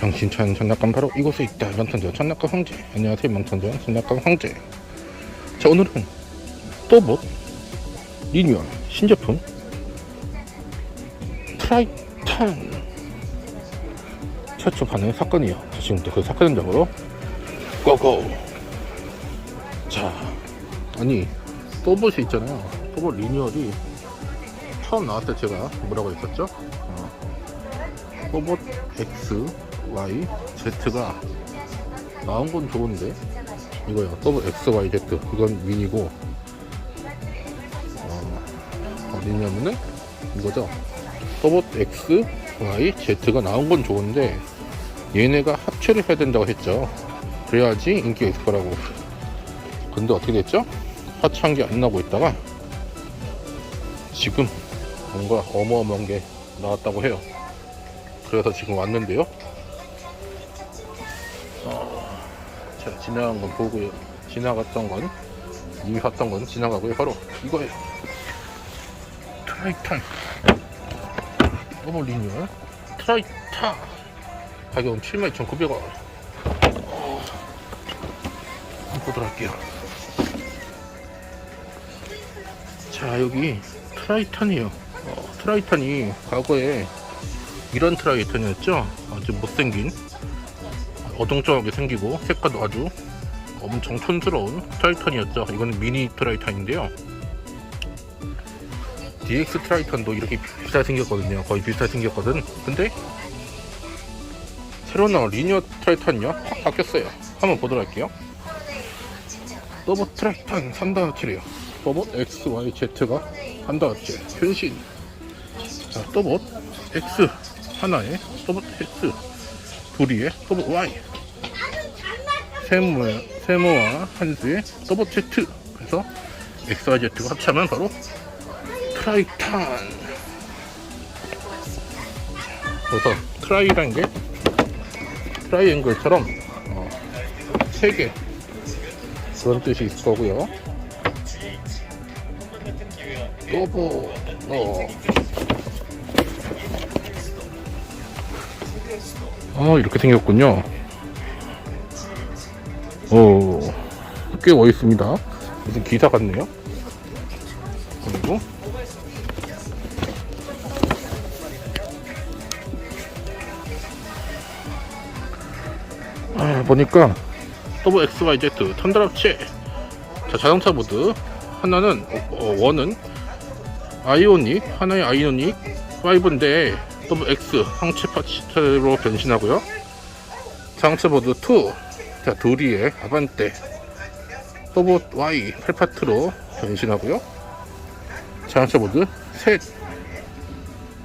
당신 장난감 바로 이곳에 있다. 망탄전 장난감 황제. 안녕하세요 망탄전 장난감 황제. 자 오늘은 또봇 리뉴얼 신제품? 트라이탄 최초 반응 사건이요. 자, 지금부터 그 사건 현장으로 고고. 자 아니 또봇이 있잖아요. 또봇 리뉴얼이 처음 나왔을 때 제가 뭐라고 했었죠? 어, 또봇 X, Y, Z가 나온 건 좋은데? 이거요. 또봇 X, Y, Z. 이건 미니고. 어, 어디냐면은 이거죠. 또봇 X, Y, Z가 나온 건 좋은데 얘네가 합체를 해야 된다고 했죠. 그래야지 인기가 있을 거라고. 근데 어떻게 됐죠? 합체한 게 안 나오고 있다가 지금 뭔가 어마어마한 게 나왔다고 해요. 그래서 지금 왔는데요 지나간 건 보고요. 지나갔던 건 이미 봤던 건 지나가고요. 바로 이거예요. 트라이탄 너무 리뉴얼. 트라이타 가격은 72,900원. 어, 한번 보도록 할게요. 자 여기 트라이탄이요. 어, 트라이탄이 과거에 이런 트라이탄이었죠? 아주 못생긴 어정쩡하게 생기고 색깔도 아주 엄청 촌스러운 트라이탄이었죠. 이거는 미니 트라이탄인데요. DX 트라이탄도 이렇게 비슷하게 생겼거든요. 거의 비슷하게 생겼거든. 근데 새로 나온 리니어 트라이탄이요? 확 바뀌었어요. 한번 보도록 할게요. 로봇 트라이탄 3다워치래요. 로봇 X, Y, Z가 3다워치 변신. 자, 로봇 X 하나에 로봇 X 둘이에 로봇 Y 세모, 세모와 한수의 로봇 Z 그래서 X, Y, Z가 합치면 바로 트라이탄. 그래서 트라이라는 게 트라이앵글처럼 어, 3개. 그런 뜻이 있을 거고요. 로봇 어. 아 이렇게 생겼군요. 오, 꽤 멋있습니다. 무슨 기사 같네요. 그리고 아, 보니까 더블 XYZ 턴드랍체. 자 자동차 모드. 하나는 어, 원은 아이오닉 하나의 아이오닉 5인데 더블 X 상체 파츠로 변신하고요. 자동차 모드 2 자 도리의 아반떼 더블 Y 8파트로 변신하고요. 자동차 모드 셋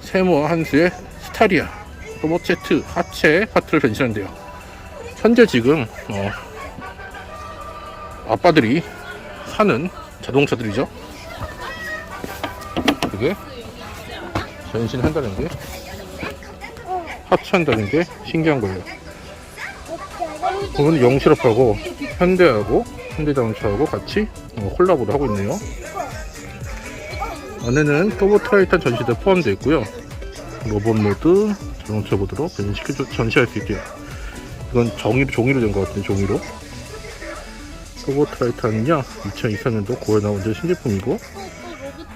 세모와 한수의 스타리아 로봇 Z 하체 파트를 변신한대요. 현재 지금 어, 아빠들이 사는 자동차들이죠. 그게 변신한다는 게 합체한다는 게 신기한 거예요. 그건 영실업하고 현대하고 현대자동차하고 같이 어, 콜라보를 하고 있네요. 안에는 터보 트라이탄 전시대 포함되어 있고요. 로봇 모드, 자동차 변신시켜 전시할 수 있대요. 이건 종이로, 종이로 된 것 같은데 종이로 터보 트라이탄은요 2023년도 9월 나온 제 신제품이고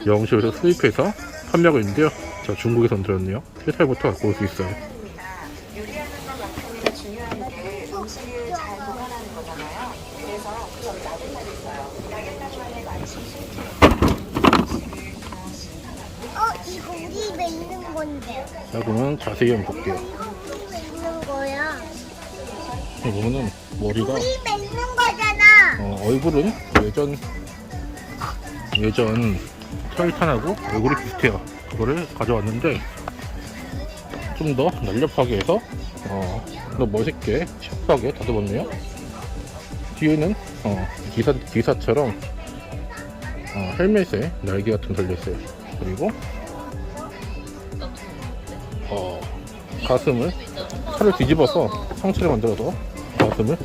영시에서 수입해서 판매하고 있는데요 자 중국에서 만들었네요 3살부터 갖고 올 수 있어요 요리하는 것 같은 게 중요한 게 음식을 잘 보관하는 거잖아요. 그래서 그걸 나중에 있어요. 옛날에 많이 어, 이거 우리 집에 있는 건데. 자 그러면 자세히 한번 볼게요 있는 거야. 보면은 머리가 우리 있는 거잖아. 어, 얼굴은 예전 예전 트라이탄하고 얼굴이 비슷해요 그거를 가져왔는데 좀 더 날렵하게 해서 어, 더 멋있게 샤프하게 다듬었네요 뒤에는 어, 기사, 기사처럼 어, 헬멧에 날개 같은 거 달려있어요 그리고 어, 가슴을 차를 뒤집어서 상체를 만들어서 가슴을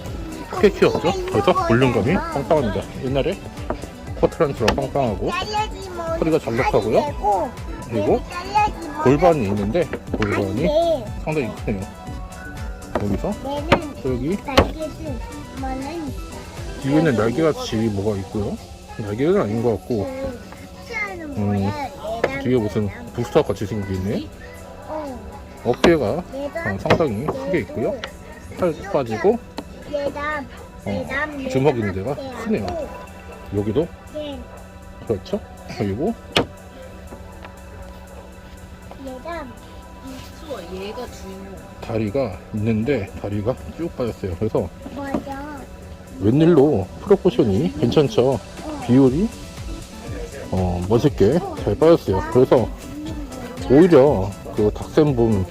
크게 키웠죠 그래서 볼륨감이 빵빵합니다 옛날에 포트란처럼 빵빵하고. 허리가 잘록하고요. 그리고. 골반이 있는데 골반이 네. 상당히 크네요 여기서 여기 뒤에는 날개같이 뭐가 있고요 날개는 아닌 것 같고 음, 뒤에 무슨. 부스터 같이 생기네 어. 어깨가 어, 상당히 크게 있고요 팔 빠지고 어, 주먹 있는 데가 크네요. 여기도 얘 그렇죠 그리고. 다리가 있는데 다리가 쭉 빠졌어요 그래서. 웬일로 프로포션이 괜찮죠 비율이 어, 멋있게 잘 빠졌어요 그래서 오히려 그 닥센분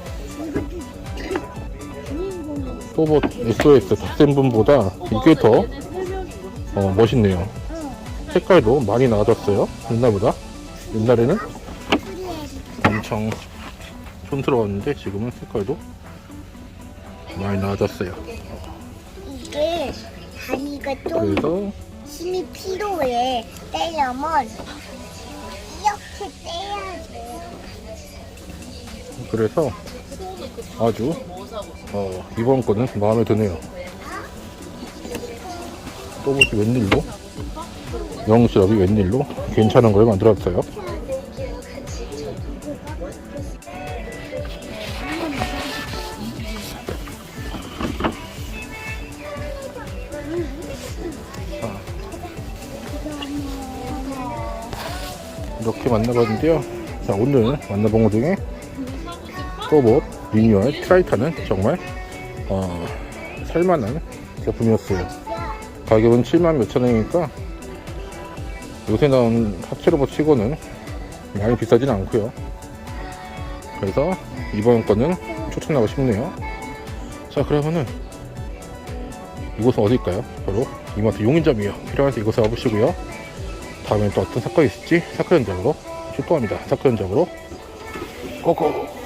또봇 SOS 닥센분보다 이게 더 어, 멋있네요 응. 색깔도 많이 나아졌어요 옛날보다 옛날에는. 엄청 촌스러웠는데 지금은 색깔도 많이 나아졌어요 이게 다리가 좀 그래서 힘이 필요해. 떼려면 이렇게 떼야 돼. 그래서 아주 어, 이번 거는 마음에 드네요. 또 뭐지 웬일로? 영수업이 웬일로? 괜찮은 걸 만들었어요? 이렇게 만나봤는데요. 자 오늘 만나본 것 중에 또봇 리뉴얼 트라이타는 정말 어, 살만한 제품이었어요. 가격은 7만 몇천 원이니까 요새 나온 하체 로봇 치고는 많이 비싸진 않고요. 그래서 이번 거는 추천하고 싶네요. 자 그러면은 이곳은 어딜까요? 바로 이마트 용인점이에요. 필요할 때 이곳에 와보시고요. 다음에 또 어떤 사건이 있을지 사건 현장으로 출동합니다. 사건 현장으로 고고